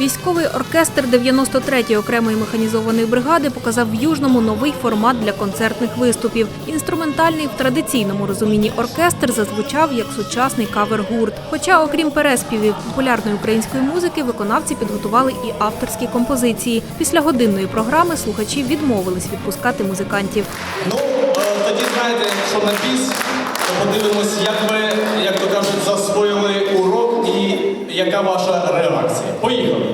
Військовий оркестр 93-ї окремої механізованої бригади показав в Южному новий формат для концертних виступів. Інструментальний в традиційному розумінні оркестр зазвучав як сучасний кавер-гурт. Хоча, окрім переспівів популярної української музики, виконавці підготували і авторські композиції. Після годинної програми слухачі відмовились відпускати музикантів. Ну, е, тоді знаєте, що на то подивимось, як ви, як то кажуть, засвоїли урок і яка ваша реакція. Поїхали!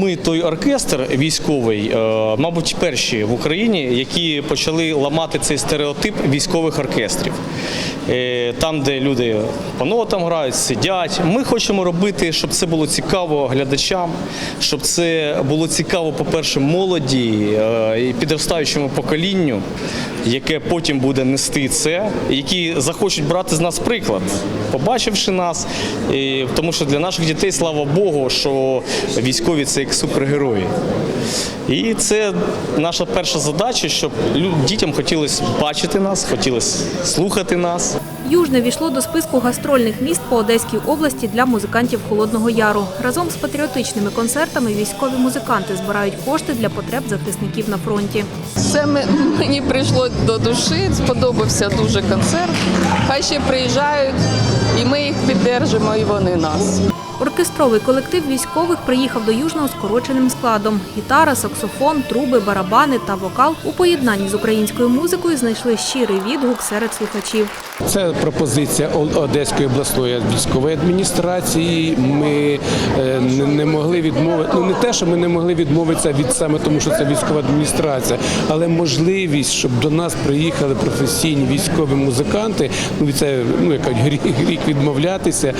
Ми той оркестр військовий, е, мабуть, перші в Україні, які почали ламати цей стереотип військових оркестрів. Е, Там, де люди по нотам грають, сидять. Ми хочемо робити, щоб це було цікаво глядачам, щоб це було цікаво, по-перше, молоді е, і підростаючому поколінню, яке потім буде нести це, які захочуть брати з нас приклад, побачивши нас. Тому що для наших дітей, слава Богу, що військові це як супергерої. І це наша перша задача, щоб дітям хотілося бачити нас, хотілося слухати нас. Южне війшло до списку гастрольних міст по Одеській області для музикантів Холодного Яру. Разом з патріотичними концертами військові музиканти збирають кошти для потреб захисників на фронті. Це мені прийшло до душі, сподобався дуже концерт. Хай ще приїжджають, і ми їх піддержимо, і вони нас. Оркестровий колектив військових приїхав до Южного скороченим складом. Гітара, саксофон, труби, барабани та вокал у поєднанні з українською музикою знайшли щирий відгук серед слухачів. Це пропозиція Одеської обласної військової адміністрації. Ми е, не- могли відмовити. Ну не те, що ми не могли відмовитися від саме тому, що це військова адміністрація, але можливість, щоб до нас приїхали професійні військові музиканти. Ну це ну як кажуть, гріх, гріх відмовлятися.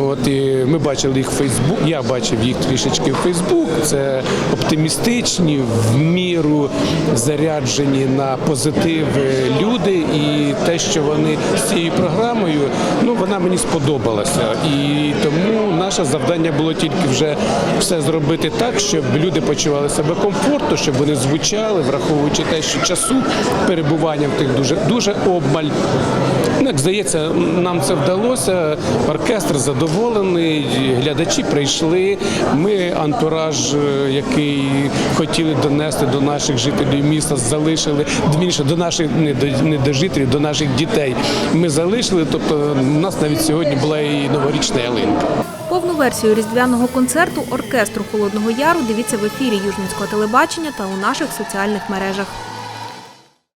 От і ми бачили їх в Фейсбук. Я бачив їх трішечки в Фейсбук. Це оптимістичні, в міру заряджені на позитив люди, і те, що вони з цією програмою, ну вона мені сподобалася. І тому наше завдання було тільки вже все зробити так, щоб люди почували себе комфортно, щоб вони звучали, враховуючи те, що часу перебування в тих дуже дуже обмаль. Ну, як здається, нам це вдалося. Оркестр задоволений, глядачі прийшли. Ми антураж, е, який хотіли донести до наших жителів міста, залишили Вірніше, до наших не до не до жителів, до наших дітей. Ми залишили. Тобто, у нас навіть сьогодні була і новорічна ялинка. Повну версію різдвяного концерту оркестру Холодного Яру дивіться в ефірі Южницького телебачення та у наших соціальних мережах.